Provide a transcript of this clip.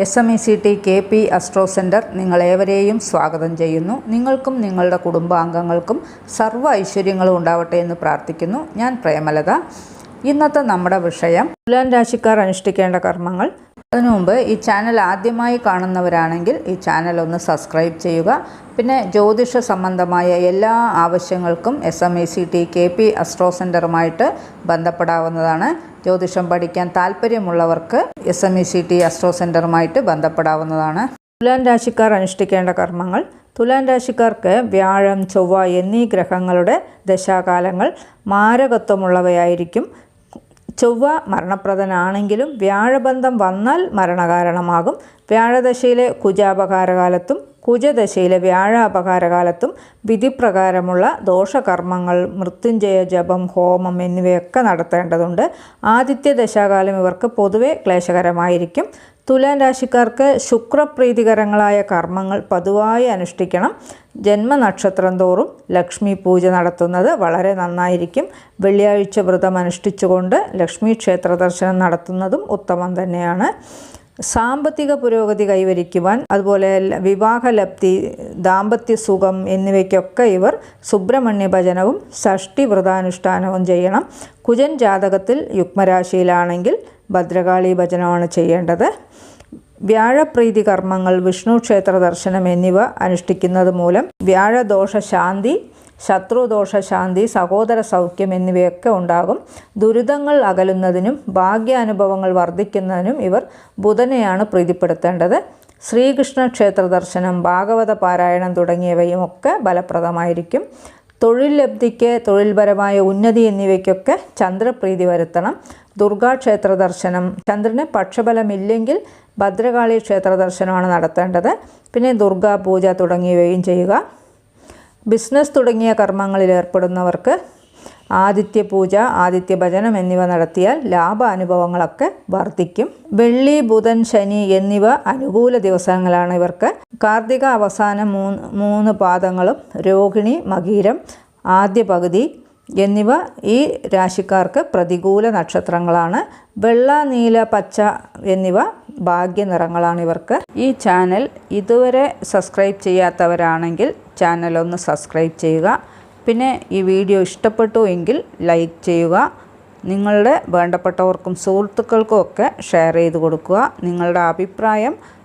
S M E C T K P astro centre നിങ്ങളേവരെയും സ്വാഗതം ചെയ്യുന്നു. നിങ്ങൾക്കും നിങ്ങളുടെ കുടുംബാംഗങ്ങൾക്കും സർവ ഐശ്വര്യങ്ങളും ഉണ്ടാവട്ടെ എന്ന് പ്രാർത്ഥിക്കുന്നു. ഞാൻ പ്രേമലത. ഇന്നത്തെ നമ്മുടെ വിഷയം തുലാൻ രാശിക്കാർ അനുഷ്ഠിക്കേണ്ട കർമ്മങ്ങൾ. അതിനു മുമ്പ് ഈ ചാനൽ ആദ്യമായി കാണുന്നവരാണെങ്കിൽ ഈ ചാനൽ ഒന്ന് സബ്സ്ക്രൈബ് ചെയ്യുക. പിന്നെ ജ്യോതിഷ സംബന്ധമായ എല്ലാ ആവശ്യങ്ങൾക്കും S M E C T K P astro സെന്ററുമായിട്ട് ബന്ധപ്പെടാവുന്നതാണ്. ജ്യോതിഷം പഠിക്കാൻ താല്പര്യമുള്ളവർക്ക് S M E C T astro സെന്ററുമായിട്ട് ബന്ധപ്പെടാവുന്നതാണ്. തുലാൻ രാശിക്കാർ അനുഷ്ഠിക്കേണ്ട കർമ്മങ്ങൾ. തുലാൻ രാശിക്കാർക്ക് വ്യാഴം ചൊവ്വ എന്നീ ഗ്രഹങ്ങളുടെ ദശാകാലങ്ങൾ മാരകത്വമുള്ളവയായിരിക്കും. ചൊവ്വ മരണപ്രദനാണെങ്കിലും വ്യാഴബന്ധം വന്നാൽ മരണകാരണമാകും. വ്യാഴദശയിലെ കുജാപകാരകാലത്തും കുജദശയിലെ വ്യാഴാപകാരകാലത്തും വിധിപ്രകാരമുള്ള ദോഷകർമ്മങ്ങൾ മൃത്യുഞ്ജയ ജപം ഹോമം എന്നിവയൊക്കെ നടത്തേണ്ടതുണ്ട്. ആദിത്യ ദശാകാലം ഇവർക്ക് പൊതുവെ ക്ലേശകരമായിരിക്കും. തുലാൻ രാശിക്കാർക്ക് ശുക്രപ്രീതികരങ്ങളായ കർമ്മങ്ങൾ പതിവായി അനുഷ്ഠിക്കണം. ജന്മനക്ഷത്രം തോറും ലക്ഷ്മി പൂജ നടത്തുന്നത് വളരെ നന്നായിരിക്കും. വെള്ളിയാഴ്ച വ്രതം അനുഷ്ഠിച്ചുകൊണ്ട് ലക്ഷ്മി ക്ഷേത്ര ദർശനം നടത്തുന്നതും ഉത്തമം തന്നെയാണ്. സാമ്പത്തിക പുരോഗതി കൈവരിക്കുവാൻ അതുപോലെ വിവാഹലബ്ധി ദാമ്പത്യ സുഖം എന്നിവയ്ക്കൊക്കെ ഇവർ സുബ്രഹ്മണ്യ ഭജനവും ഷഷ്ടി വ്രതാനുഷ്ഠാനവും ചെയ്യണം. കുജൻ ജാതകത്തിൽ യുഗ്മരാശിയിലാണെങ്കിൽ ഭദ്രകാളി ഭജനമാണ് ചെയ്യേണ്ടത്. വ്യാഴപ്രീതി കർമ്മങ്ങൾ വിഷ്ണു ക്ഷേത്ര ദർശനം എന്നിവ അനുഷ്ഠിക്കുന്നത് മൂലം വ്യാഴദോഷ ശാന്തി ശത്രുദോഷ ശാന്തി സഹോദര സൗഖ്യം എന്നിവയൊക്കെ ഉണ്ടാകും. ദുരിതങ്ങൾ അകലുന്നതിനും ഭാഗ്യാനുഭവങ്ങൾ വർദ്ധിക്കുന്നതിനും ഇവർ ബുധനെയാണ് പ്രീതിപ്പെടുത്തേണ്ടത്. ശ്രീകൃഷ്ണ ക്ഷേത്ര ദർശനം ഭാഗവത പാരായണം തുടങ്ങിയവയും ഒക്കെ ഫലപ്രദമായിരിക്കും. തൊഴിൽ ലബ്ധിക്ക് തൊഴിൽപരമായ ഉന്നതി എന്നിവയ്ക്കൊക്കെ ചന്ദ്രപ്രീതി വരുത്തണം. ദുർഗാക്ഷേത്ര ദർശനം. ചന്ദ്രന് പക്ഷബലമില്ലെങ്കിൽ ഭദ്രകാളി ക്ഷേത്ര ദർശനമാണ് നടത്തേണ്ടത്. പിന്നെ ദുർഗാ പൂജ തുടങ്ങിയവയും ചെയ്യുക. ബിസിനസ് തുടങ്ങിയ കർമ്മങ്ങളിൽ ഏർപ്പെടുന്നവർക്ക് ആദിത്യ പൂജ ആദിത്യ ഭജനം എന്നിവ നടത്തിയാൽ ലാഭ അനുഭവങ്ങളൊക്കെ വർദ്ധിക്കും. വെള്ളി ബുധൻ ശനി എന്നിവ അനുകൂല ദിവസങ്ങളാണ് ഇവർക്ക് കാർത്തിക അവസാനം മൂന്ന് മൂന്ന് പാദങ്ങളും രോഹിണി മകീരം ആദ്യ പകുതി എന്നിവ ഈ രാശിക്കാർക്ക് പ്രതികൂല നക്ഷത്രങ്ങളാണ്. വെള്ള നീല പച്ച എന്നിവ ഭാഗ്യ നിറങ്ങളാണ് ഇവർക്ക്. ഈ ചാനൽ ഇതുവരെ സബ്സ്ക്രൈബ് ചെയ്യാത്തവരാണെങ്കിൽ ചാനൽ ഒന്ന് സബ്സ്ക്രൈബ് ചെയ്യുക. പിന്നെ ഈ വീഡിയോ ഇഷ്ടപ്പെട്ടു എങ്കിൽ ലൈക്ക് ചെയ്യുക. നിങ്ങളുടെ വേണ്ടപ്പെട്ടവർക്കും സുഹൃത്തുക്കൾക്കും ഒക്കെ ഷെയർ ചെയ്ത് കൊടുക്കുക. നിങ്ങളുടെ അഭിപ്രായം